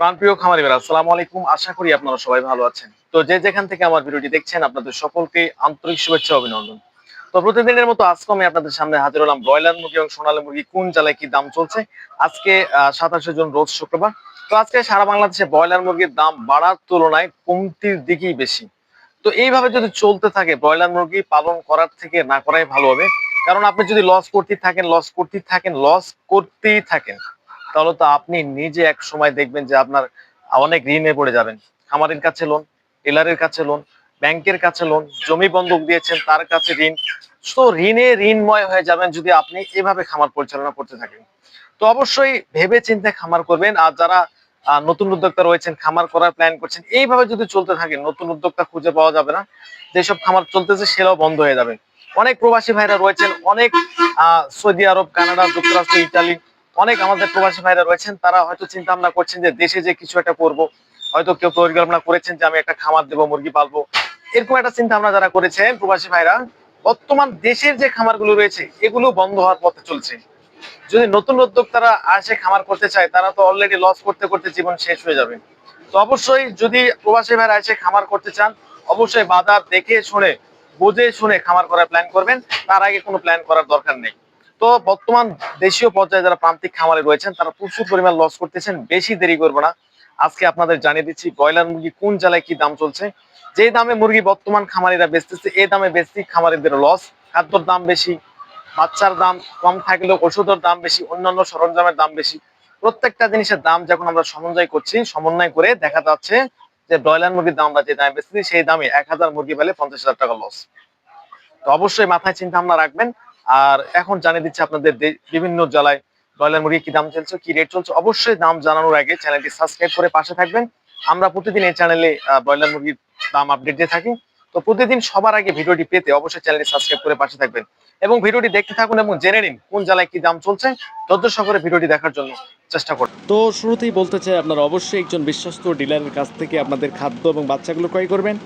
প্রাণপ্রিয় আসসালামু আলাইকুম। আশা করি আপনারা সবাই ভালো আছেন। তো যে যেখান থেকে আমার ভিডিওটি দেখছেন, আপনাদের সকলকে আন্তরিক শুভেচ্ছা অভিনন্দন। তো প্রতিদিনের মতো আজকে আমি আপনাদের সামনে হাজির হলাম ব্রয়লার মুরগি এবং সোনালী মুরগি, কোন কি দাম চলছে? আজকে সাতাশে জুন, রোজ শুক্রবার। তো আজকে সারা বাংলাদেশে ব্রয়লার মুরগির দাম বাড়ার তুলনায় কমতির দিকেই বেশি। তো এইভাবে যদি চলতে থাকে, ব্রয়লার মুরগি পালন করার থেকে না করাই ভালো হবে। কারণ আপনি যদি লস করতেই থাকেন লস করতেই থাকেন লস করতেই থাকেন। তাহলে তো আপনি নিজে এক সময় দেখবেন যে আপনার অনেক ঋণে পড়ে যাবেন। খামারের কাছে লোন টেলারের কাছে লোন ব্যাংকের কাছে লোন জমি বন্ধক দিয়েছেন, তার কাছে ঋণ। তো ঋণে ঋণময় হয়ে যাবেন যদি আপনি এভাবে খামার পরিচালনা করতে থাকেন। তো অবশ্যই ভেবে চিন্তে খামার করবেন। আর যারা নতুন উদ্যোক্তা রয়েছেন, খামার করার প্ল্যান করছেন, এইভাবে যদি চলতে থাকে, নতুন উদ্যোক্তা খুঁজে পাওয়া যাবে না। যেসব খামার চলতেছে সেটাও বন্ধ হয়ে যাবে। অনেক প্রবাসী ভাইরা রয়েছেন, অনেক সৌদি আরব, কানাডা, যুক্তরাষ্ট্র, ইটালি অনেক আমাদের প্রবাসী ভাইরা রয়েছেন, তারা হয়তো চিন্তা ভাবনা করছেন যে দেশে যে কিছু একটা করব। হয়তো কেউ পরিকল্পনা করেছেন যে আমি একটা খামার দেবো, মুরগি পালবো। এরকম একটা চিন্তা ভাবনা যারা করেছেন প্রবাসী ভাইরা, বর্তমান দেশের যে খামারগুলো রয়েছে, এগুলো বন্ধ হওয়ার পথে চলছে। যদি নতুন উদ্যোক্তারা আসে খামার করতে চায়, তারা তো অলরেডি লস করতে করতে জীবন শেষ হয়ে যাবে। তো অবশ্যই যদি প্রবাসী ভাইরা এসে খামার করতে চান, অবশ্যই বাজার দেখে শুনে, বুঝে শুনে খামার করার প্ল্যান করবেন। তার আগে কোনো প্ল্যান করার দরকার নেই। তো বর্তমান দেশীয় পর্যায়ে যারা প্রান্তিক খামারে রয়েছেন, তারা প্রচুর পরিমাণ লস করতেছেন, বেশি দেরি করব না। আজকে আপনাদের জানিয়ে দিচ্ছি ব্রয়লার মুরগি কোন জেলায় কি দাম চলছে। যে দামে মুরগি বর্তমান খামারিরা বেচতেছে এই দামে বেচছি খামারিদের লস খাদ্যর দাম বেশি, বাচ্চার দাম কম থাকলেও ওষুধের দাম বেশি, অন্যান্য সরঞ্জামের দাম বেশি। প্রত্যেকটা জিনিসের দাম যখন আমরা সমন্বয় করছি, সমন্বয় করে দেখা যাচ্ছে যে ব্রয়লার মুরগির দাম যে দামে বেচতেছি, সেই দামে এক হাজার মুরগি পেলে পঞ্চাশ হাজার টাকা লস তো অবশ্যই মাথায় চিন্তা ভাবনা রাখবেন আর এখন জানিয়ে দিচ্ছে আপনাদের বিভিন্ন জেলায় ব্রয়লার মুরগি কি দাম চলছে, কি রেট চলছে। অবশ্যই দাম জানানোর আগে চ্যানেলটি সাবস্ক্রাইব করে পাশে থাকবেন। আমরা প্রতিদিন এই চ্যানেলে ব্রয়লার মুরগির দাম আপডেট দিয়ে থাকি। তো প্রতিদিন সবার আগে ভিডিওটি পেতে অবশ্যই চ্যানেলটি সাবস্ক্রাইব করে পাশে থাকবেন। এবং ভিডিওটি দেখতে থাকুন এবং জেনে নিন কোন জেলায় কি দাম চলছে। ধৈর্য সহকারে ভিডিওটি দেখার জন্য চেষ্টা করুন। তো শুরুতেই বলতে চাই, আপনারা অবশ্যই একজন বিশ্বস্ত ডিলারের কাছ থেকে আপনাদের খাদ্য এবং বাচ্চাগুলো ক্রয় করবেন,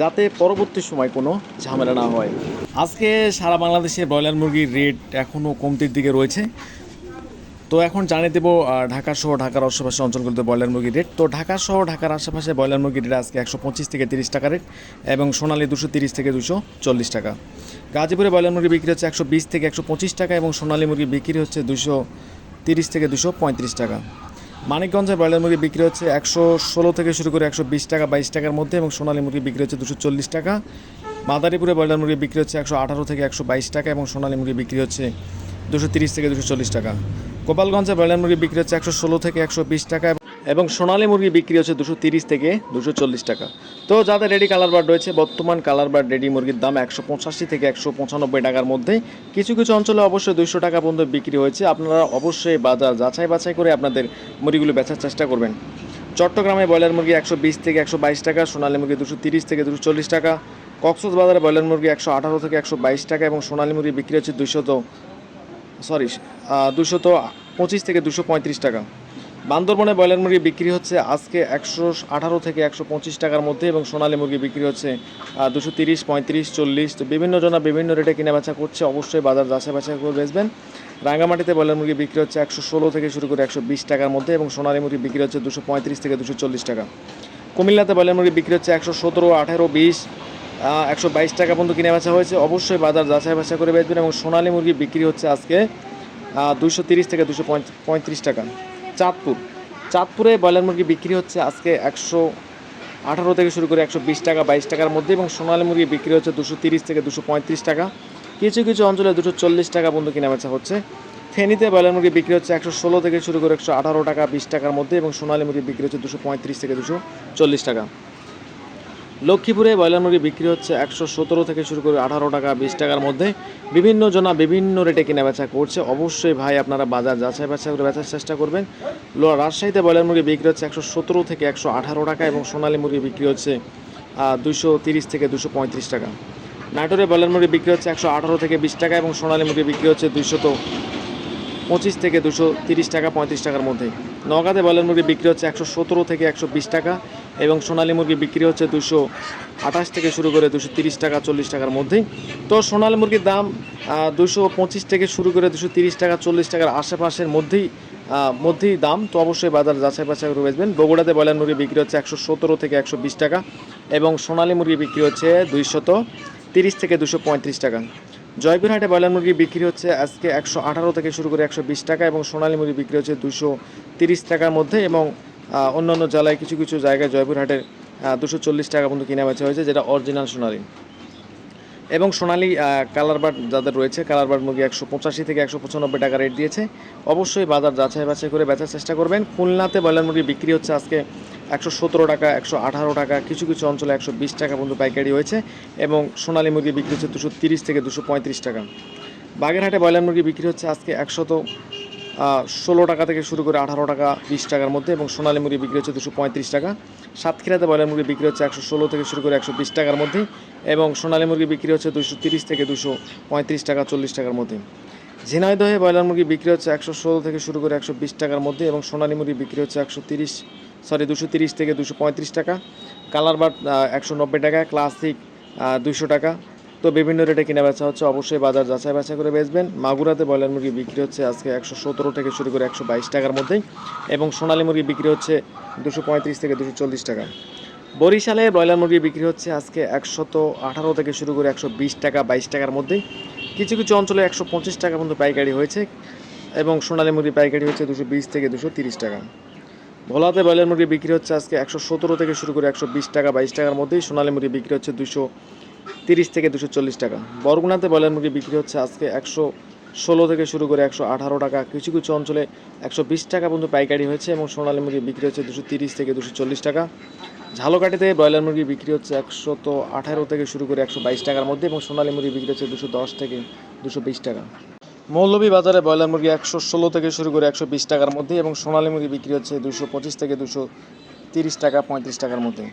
যাতে পরবর্তী সময় কোনো ঝামেলা না হয়। আজকে সারা বাংলাদেশে ব্রয়লার মুরগির রেট এখনও কমতির দিকে রয়েছে। তো এখন জানিয়ে দেবো ঢাকা সহ ঢাকার আশেপাশে অঞ্চলগুলোতে ব্রয়লার মুরগির রেট। তো ঢাকা সহ ঢাকার আশেপাশে ব্রয়লার মুরগির রেট আজকে একশো পঁচিশ থেকে তিরিশ টাকা রেট এবং সোনালি দুশো তিরিশ থেকে দুশো চল্লিশ টাকা। গাজীপুরে ব্রয়লার মুরগি বিক্রি হচ্ছে একশো বিশ থেকে একশো পঁচিশ টাকা এবং সোনালি মুরগি বিক্রি হচ্ছে দুশো তিরিশ থেকে দুশো পঁয়ত্রিশ টাকা। মানিকগঞ্জে ব্রয়লার মুরগি বিক্রি হচ্ছে একশো ষোলো থেকে শুরু করে একশো বিশ টাকা, বাইশ টাকার মধ্যে এবং সোনালী মুরগি বিক্রি হচ্ছে দুশো চল্লিশ টাকা। মাদারীপুরে ব্রয়লার মুরগি বিক্রি হচ্ছে একশো আঠারো থেকে একশো বাইশ টাকা এবং সোনালী মুরগি বিক্রি হচ্ছে দুশো তিরিশ থেকে দুশো চল্লিশ টাকা। গোপালগঞ্জে ব্রয়লার মুরগি বিক্রি হচ্ছে একশো ষোলো থেকে একশো বিশ টাকা এবং সোনালী মুরগি বিক্রি হচ্ছে দুশো তিরিশ থেকে দুশো চল্লিশ টাকা। তো যাদের রেডি কালার বার্ড রয়েছে, বর্তমান কালার বার্ড রেডি মুরগির দাম একশো পঁচাশি থেকে একশো পঁচানব্বই টাকার মধ্যে কিছু কিছু অঞ্চলে অবশ্যই দুইশো টাকা পর্যন্ত বিক্রি হয়েছে। আপনারা অবশ্যই বাজার যাচাই বাছাই করে আপনাদের মুরগিগুলো বেচার চেষ্টা করবেন। চট্টগ্রামে ব্রয়লার মুরগি একশো বিশ থেকে একশো বাইশ টাকা, সোনালী মুরগি দুশো তিরিশ থেকে দুশো চল্লিশ টাকা। কক্সবাজারে ব্রয়লার মুরগি একশো আঠারো থেকে একশো বাইশ টাকা এবং সোনালী মুরগি বিক্রি হচ্ছে দুশো সরি দুশত পঁচিশ থেকে দুশো পঁয়ত্রিশ টাকা। বান্দরবনে ব্রয়লার মুরগি বিক্রি হচ্ছে আজকে একশো আঠারো থেকে একশো পঁচিশ টাকার মধ্যে এবং সোনালী মুরগি বিক্রি হচ্ছে দুশো তিরিশ, পঁয়ত্রিশ, চল্লিশ। তো বিভিন্ন জনা বিভিন্ন রেটে কিনে বেচা করছে, অবশ্যই বাজার যাচাই বাছাই করে বেচবেন। রাঙ্গামাটিতে ব্রয়লার মুরগি বিক্রি হচ্ছে একশো ষোলো থেকে শুরু করে একশো বিশ টাকার মধ্যে এবং সোনালী মুরগি বিক্রি হচ্ছে দুশো পঁয়ত্রিশ থেকে দুশো চল্লিশ টাকা। কুমিল্লাতে ব্রয়লার মুরগি বিক্রি হচ্ছে একশো সতেরো, আঠেরো, বিশ। একশো বাইশ টাকা পর্যন্ত কিনে বেচা হয়েছে। অবশ্যই বাজার যাচাই বাছাই করে বেচবেন এবং সোনালী মুরগি বিক্রি হচ্ছে আজকে দুশো তিরিশ থেকে দুশো পঁয়ত্রিশ টাকা। চাঁদপুর। চাঁদপুরে ব্রয়লার মুরগি বিক্রি হচ্ছে আজকে একশো আঠারো থেকে শুরু করে একশো বিশ টাকা, বাইশ টাকার মধ্যে এবং সোনালী মুরগি বিক্রি হচ্ছে দুশো তিরিশ থেকে দুশো পঁয়ত্রিশ টাকা। কিছু কিছু অঞ্চলে দুশো চল্লিশ টাকা পর্যন্ত কিনা বেচা হচ্ছে। ফেনীতে ব্রয়লার মুরগি বিক্রি হচ্ছে একশো ষোলো থেকে শুরু করে একশো আঠারো টাকা, বিশ টাকার মধ্যে এবং সোনালী মুরগি বিক্রি হচ্ছে দুশো পঁয়ত্রিশ থেকে দুশো চল্লিশ টাকা। লক্ষ্মীপুরে ব্রয়লার মুরগি বিক্রি হচ্ছে একশো সতেরো থেকে শুরু করে আঠারো টাকা, বিশ টাকার মধ্যে। বিভিন্ন জনা বিভিন্ন রেটে কেনা বেচা করছে। অবশ্যই ভাই আপনারা বাজার যাচাই বাছাই করে বেচার চেষ্টা করবেন। রাজশাহীতে ব্রয়লার মুরগি বিক্রি হচ্ছে একশো সতেরো থেকে একশো আঠারো টাকা এবং সোনালী মুরগি বিক্রি হচ্ছে দুশো তিরিশ থেকে দুশো পঁয়ত্রিশ টাকা। নাটোরে ব্রয়লার মুরগি বিক্রি হচ্ছে একশো আঠারো থেকে বিশ টাকা এবং সোনালী মুরগি বিক্রি হচ্ছে দুইশত পঁচিশ থেকে দুশো তিরিশ টাকা, পঁয়ত্রিশ টাকার মধ্যে। নগাঁতে ব্রয়লার মুরগি বিক্রি হচ্ছে একশো সতেরো থেকে একশো বিশ টাকা এবং সোনালী মুরগি বিক্রি হচ্ছে দুশো আঠাশ থেকে শুরু করে দুশো তিরিশ টাকা, চল্লিশ টাকার মধ্যেই। তো সোনালী মুরগির দাম দুশো পঁচিশ থেকে শুরু করে দুশো তিরিশ টাকা, চল্লিশ টাকার আশেপাশের মধ্যেই মধ্যেই দাম। তো অবশ্যই বাজার যাচাই বাছাই করে বেচবেন। বগুড়াতে ব্রয়লার মুরগি বিক্রি হচ্ছে একশো সতেরো থেকে একশো বিশ টাকা এবং সোনালী মুরগি বিক্রি হচ্ছে দুইশত তিরিশ থেকে দুশো পঁয়ত্রিশ টাকা। জয়পুরহাটে ব্রয়লার মুরগি বিক্রি হচ্ছে আজকে একশো আঠারো থেকে শুরু করে একশো বিশ টাকা এবং সোনালী মুরগি বিক্রি হচ্ছে দুশো তিরিশ টাকার মধ্যে এবং আহ, অন্যান্য জেলায় কিছু কিছু জায়গায় জয়পুরহাটের দুশো চল্লিশ টাকা পর্যন্ত কিনা বেচা হয়েছে যেটা অরিজিনাল সোনালী। এবং সোনালি কালার বার্ড যাদের রয়েছে কালার বার্ড মুরগি একশো পঁচাশি থেকে একশো পঁচানব্বই টাকা রেট দিয়েছে। অবশ্যই বাজার যাচাই বাছাই করে বেচার চেষ্টা করবেন। খুলনাতে ব্রয়লার মুরগি বিক্রি হচ্ছে আজকে একশো সতেরো টাকা একশো আঠারো টাকা কিছু কিছু অঞ্চলে একশো বিশ টাকা পর্যন্ত পাইকারি হয়েছে এবং সোনালী মুরগি বিক্রি হচ্ছে দুশো তিরিশ থেকে দুশো পঁয়ত্রিশ টাকা। বাগেরহাটে ব্রয়লার মুরগি বিক্রি হচ্ছে আজকে একশত ষোলো টাকা থেকে শুরু করে আঠারো টাকা, বিশ টাকার মধ্যে এবং সোনালী মুরগি বিক্রি হচ্ছে দুশো পঁয়ত্রিশ টাকা। সাতক্ষীরাতে ব্রয়লার মুরগি বিক্রি হচ্ছে একশো ষোলো থেকে শুরু করে একশো বিশ টাকার মধ্যে এবং সোনালী মুরগি বিক্রি হচ্ছে দুশো তিরিশ থেকে দুশো পঁয়ত্রিশ টাকা, চল্লিশ টাকার মধ্যে। ঝিনাইদহে ব্রয়লার মুরগি বিক্রি হচ্ছে একশো ষোলো থেকে শুরু করে একশো বিশ টাকার মধ্যে এবং সোনালী মুরগি বিক্রি হচ্ছে একশো তিরিশ, সরি, দুশো তিরিশ থেকে দুশো পঁয়ত্রিশ টাকা। কালার বাট একশো নব্বই টাকা, ক্লাসিক দুশো টাকা। তো বিভিন্ন রেটে কিনা বেচা হচ্ছে। অবশ্যই বাজার যাচাই বাছাই করে বেচবেন। মাগুরাতে ব্রয়লার মুরগি বিক্রি হচ্ছে আজকে একশো সতেরো থেকে শুরু করে একশো বাইশ টাকার মধ্যেই এবং সোনালী মুরগি বিক্রি হচ্ছে দুশো পঁয়ত্রিশ থেকে দুশো চল্লিশ টাকা। বরিশালে ব্রয়লার মুরগি বিক্রি হচ্ছে আজকে একশত আঠারো থেকে শুরু করে একশো বিশ টাকা, বাইশ টাকার মধ্যেই। কিছু কিছু অঞ্চলে একশো পঁচিশ টাকা পর্যন্ত পাইকারি হয়েছে এবং সোনালী মুরগি পাইকারি হচ্ছে দুশো বিশ থেকে দুশো তিরিশ টাকা। ভোলাতে ব্রয়লার মুরগি বিক্রি হচ্ছে আজকে একশো সতেরো থেকে শুরু করে একশো বিশ টাকা, বাইশ টাকার মধ্যেই সোনালী মুরগি বিক্রি হচ্ছে দুশো তিরিশ থেকে দুশো চল্লিশ টাকা। বরগুনাতে ব্রয়লার মুরগি বিক্রি হচ্ছে আজকে একশো ষোলো থেকে শুরু করে একশো আঠারো টাকা। কিছু কিছু অঞ্চলে একশো বিশ টাকা পর্যন্ত পাইকারি হয়েছে এবং সোনালী মুরগি বিক্রি হচ্ছে দুশো তিরিশ থেকে দুশো চল্লিশ টাকা। ঝালকাঠিতে ব্রয়লার মুরগি বিক্রি হচ্ছে একশো তো আঠারো থেকে শুরু করে একশো বাইশ টাকার মধ্যে এবং সোনালী মুরগি বিক্রি হচ্ছে দুশো দশ থেকে দুশো বিশ টাকা। মৌলভী বাজারে ব্রয়লার মুরগি একশো ষোলো থেকে শুরু করে একশো বিশ টাকার মধ্যে এবং সোনালী মুরগি বিক্রি হচ্ছে দুশো পঁচিশ থেকে দুশো তিরিশ টাকা পঁয়ত্রিশ টাকার মধ্যে।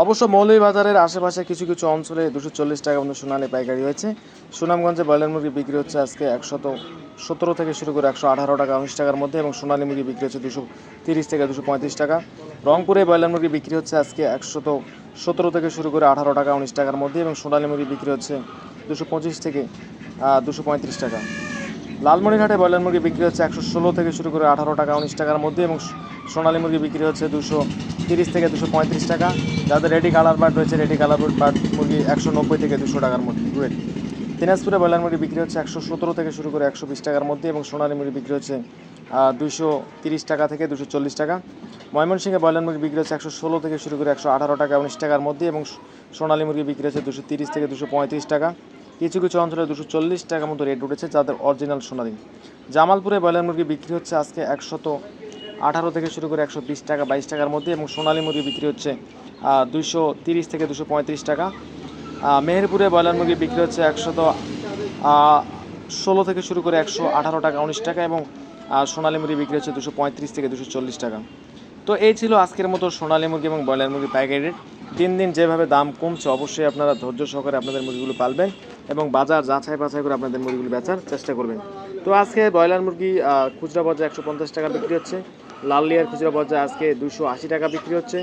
অবশ্য মৌলভী বাজারের আশেপাশে কিছু কিছু অঞ্চলে দুশো চল্লিশ টাকা পর্যন্ত সোনালি পাইকারি হয়েছে। সুনামগঞ্জে ব্রয়লার মুরগি বিক্রি হচ্ছে আজকে একশত সতেরো থেকে শুরু করে একশো আঠারো টাকা, উনিশ টাকার মধ্যে এবং সোনালী মুরগি বিক্রি হচ্ছে দুশো তিরিশ থেকে দুশো পঁয়ত্রিশ টাকা। রংপুরে ব্রয়লার মুরগি বিক্রি হচ্ছে আজকে একশত সতেরো থেকে শুরু করে আঠারো টাকা, উনিশ টাকার মধ্যে এবং সোনালি মুরগি বিক্রি হচ্ছে দুশো পঁচিশ থেকে দুশো পঁয়ত্রিশ টাকা। লালমনিরহাটে ব্রয়লার মুরগি বিক্রি হচ্ছে একশো ষোলো থেকে শুরু করে আঠারো টাকা উনিশ টাকার মধ্যে এবং সোনালী মুরগি বিক্রি হচ্ছে দুশো তিরিশ থেকে দুশো পঁয়ত্রিশ টাকা। যাদের রেডি কালার বার্ড রয়েছে রেডি কালার বার্ড মুরগি একশো নব্বই থেকে দুশো টাকার মধ্যে। রেট দিনাজপুরে ব্রয়লার মুরগি বিক্রি হচ্ছে একশো সতেরো থেকে শুরু করে একশো বিশ টাকার মধ্যে এবং সোনালী মুরগি বিক্রি হচ্ছে দুশো তিরিশ টাকা থেকে দুশো চল্লিশ টাকা। ময়মনসিংহে ব্রয়লার মুরগি বিক্রি হচ্ছে একশো ষোলো থেকে শুরু করে একশো আঠারো টাকা উনিশ টাকার মধ্যে এবং সোনালী মুরগি বিক্রি হচ্ছে দুশো তিরিশ থেকে দুশো পঁয়ত্রিশ টাকা। কিছু কিছু অঞ্চলে দুশো চল্লিশ টাকার মতো রেট উঠেছে যাদের অরিজিনাল সোনালী। জামালপুরে ব্রয়লার মুরগি বিক্রি হচ্ছে আজকে একশত আঠারো থেকে শুরু করে একশো বিশ টাকা, বাইশ টাকার মধ্যে এবং সোনালী মুরগি বিক্রি হচ্ছে দুশো তিরিশ থেকে দুশো পঁয়ত্রিশ টাকা। মেহেরপুরে ব্রয়লার মুরগি বিক্রি হচ্ছে একশত ষোলো থেকে শুরু করে একশো আঠারো টাকা, উনিশ টাকা এবং সোনালী মুরগি বিক্রি হচ্ছে দুশো পঁয়ত্রিশ থেকে দুশো চল্লিশ টাকা। তো এই ছিল আজকের মতো সোনালী মুরগি এবং ব্রয়লার মুরগি পাইকারি রেট। দিন দিন যেভাবে দাম কমছে, অবশ্যই আপনারা ধৈর্য সহকারে আপনাদের মুরগিগুলো পালবেন। এবং বাজার যাচাই বাছাই করে আপনাদের মুরগিগুলি বেচার চেষ্টা করবেন। তো আজকে ব্রয়লার মুরগি খুচরা পর্যায়ে একশো পঞ্চাশ টাকা বিক্রি হচ্ছে। লাল লিয়ার খুচরা পর্যায়ে আজকে দুশো আশি টাকা বিক্রি হচ্ছে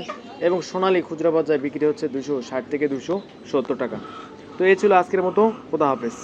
এবং সোনালি খুচরা পর্যায়ে বিক্রি হচ্ছে দুশো ষাট থেকে দুশো সত্তর টাকা। তো এই ছিল আজকের মতো। খোদা হাফেজ।